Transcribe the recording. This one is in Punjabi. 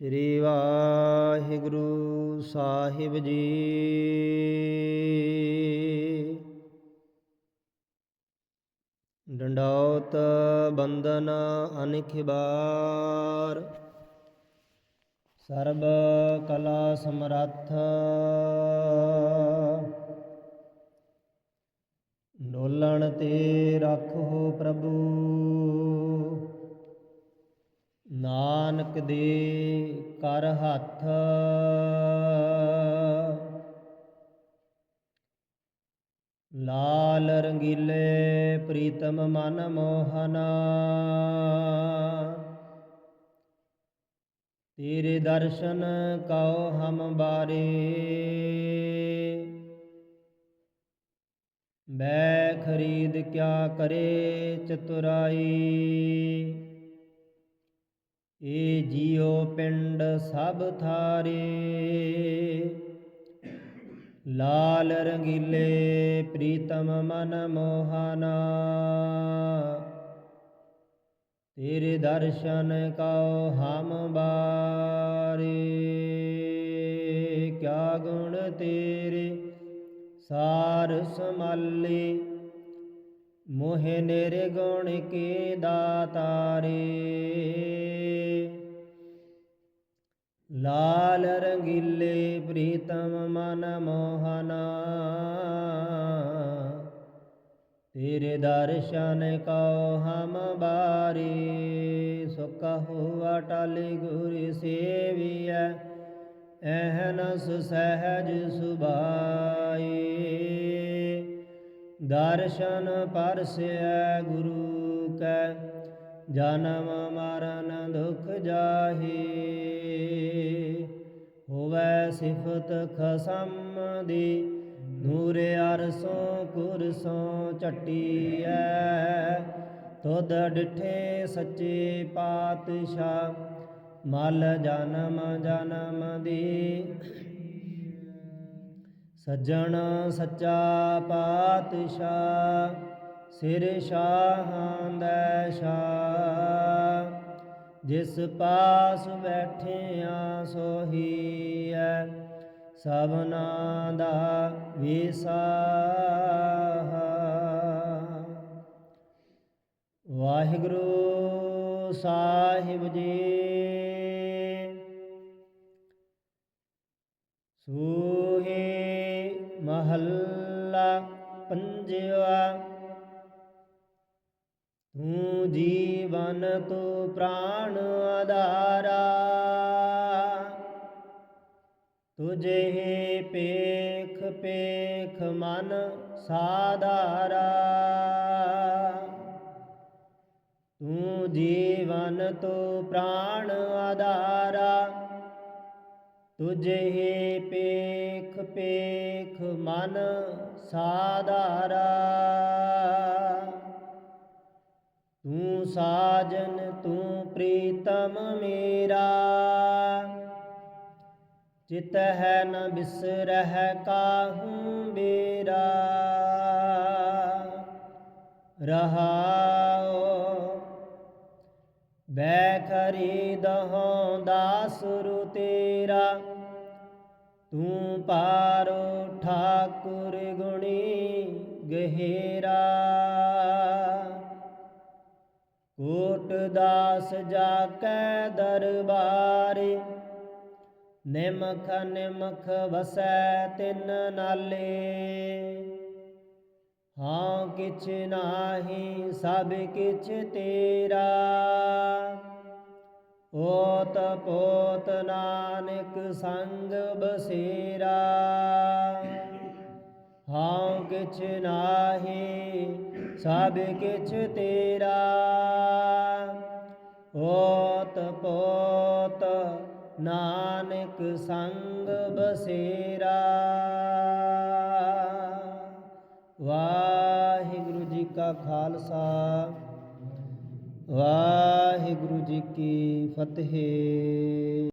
ਸ੍ਰੀ ਵਾਹਿਗੁਰੂ ਸਾਹਿਬ ਜੀ। ਡੰਡੌਤ ਬੰਦਨ ਅਨਿਖ ਬਾਰ। ਸਰਬ ਕਲਾ ਸਮਰੱਥ। ਡੋਲਣ ਤੇ ਰੱਖੋ ਪ੍ਰਭੂ। ਨਾਨਕ ਦੇ ਕਰ ਹੱਥ। ਲਾਲ ਰੰਗੀਲੇ ਪ੍ਰੀਤਮ ਮਨ ਮੋਹਨ। ਤੇਰੇ ਦਰਸ਼ਨ ਕਉ ਹਮ ਬਾਰੇ। ਬੈ ਖਰੀਦ ਕਿਆ ਕਰੇ ਚਤੁਰਾਈ। ਏ ਜੀਉ ਪਿੰਡ ਸਭ ਥਾਰੇ। ਲਾਲ ਰੰਗੀਲੇ ਪ੍ਰੀਤਮ ਮਨ ਮੋਹਨਾ। ਤੇਰੇ ਦਰਸ਼ਨ ਕਉ ਹਮ ਬਾਰੇ। ਕਿਆ ਗੁਣ ਤੇਰੇ, ਸਾਰ ਸਮਾਲੇ। ਮੋਹਿ ਨਿਰਗੁਣ ਕੇ ਦਾਤਾਰੇ। ਲਾਲ ਰੰਗੀਲੇ ਪ੍ਰੀਤਮ ਮਨ ਮੋਹਨਾ। ਤੇਰੇ ਦਰਸ਼ਨ ਕਉ ਹਮ ਬਾਰੀ ਸੋ ਕਹੋ ਅਟਲ ਗੁਰ ਸੇਵੀਐ ਐਹਨਸ ਸਹਿਜ ਸੁਭਾਈ। ਦਰਸ਼ਨ ਪਰਸੈ ਗੁਰੂ ਕੈ ਜਨਮ ਮਰਨ ਦੁਖ ਜਾਹੀ। ਹੋਵੈ ਸਿਫਤ ਖਸਮ ਦੀ, ਨੂਰ ਅਰਸੋਂ ਕੁਰਸੋਂ ਚਟੀਐ। ਤੁਧ ਡਿਠੇ ਸੱਚੇ ਪਾਤਸ਼ਾਹ, ਮਲ ਜਨਮ ਜਨਮ ਦੀ। ਸੱਜਣ ਸੱਚਾ ਪਾਤਸ਼ਾਹ ਸਿਰ ਸ਼ਾਹਾਂ ਦਾ ਸ਼ਾਹ ਜਿਸ ਪਾਸ ਬੈਠਿਆ ਸੋਹੀਐ ਸਭਨਾ ਦਾ ਵਿਸਾ ਵਾਹਿਗੁਰੂ ਸਾਹਿਬ ਜੀ, ਸੂਹੇ ਮਹੱਲਾ ਪੰਜਵਾ ਤੂੰ ਜੀਵਨ ਤੂੰ ਪ੍ਰਾਣ ਆਧਾਰਾ। ਤੁਝੇ ਪੇਖ ਪੇਖ ਮਨ ਸਾਧਾਰਾ। ਤੂੰ ਜੀਵਨ ਤੂੰ ਪ੍ਰਾਣ ਆਧਾਰਾ। ਤੁਝੇ ਪੇਖ ਪੇਖ ਮਨ ਸਾਧਾਰਾ। ਤੂੰ ਸਾਜਨ, ਤੂੰ ਪ੍ਰੀਤਮ ਮੇਰਾ। ਚਿਤ ਹੈ ਨ ਬਿਸਰਹਿ ਕਾਹੂ ਬੇਰਾ ਰਹਾਓ ਬੈ ਖਰੀਦਹੁ ਦਾਸੁਰ ਤੇਰਾ। ਤੂੰ ਪਾਰੋ ਠਾਕੁਰ ਗੁਣੀ ਗਹਿਰਾ। ਕੋਟ ਜਾ ਕੈ ਦਰਬਾਰੇ। ਨਿਮਖ ਨਿਮਖ ਵਸੈ ਤਿੰਨ ਨਾਲੇ। ਹਾਂ ਕਿਛ ਨਾਹੀ ਸਭ ਕਿਛ ਤੇਰਾ। ਓਤ ਪੋਤ ਨਾਨਕ ਸੰਗ ਬਸੇਰਾ। ਹਾਂ ਕਿਛ ਨਾਹੀ ਸਭ ਕਿਛ ਤੇਰਾ। ਓਤ ਪੋਤ ਨਾਨਕ ਸੰਗ ਬਸੇਰਾ। ਵਾਹਿਗੁਰੂ ਜੀ ਕਾ ਖਾਲਸਾ, ਵਾਹਿਗੁਰੂ ਜੀ ਕੀ ਫਤਿਹ।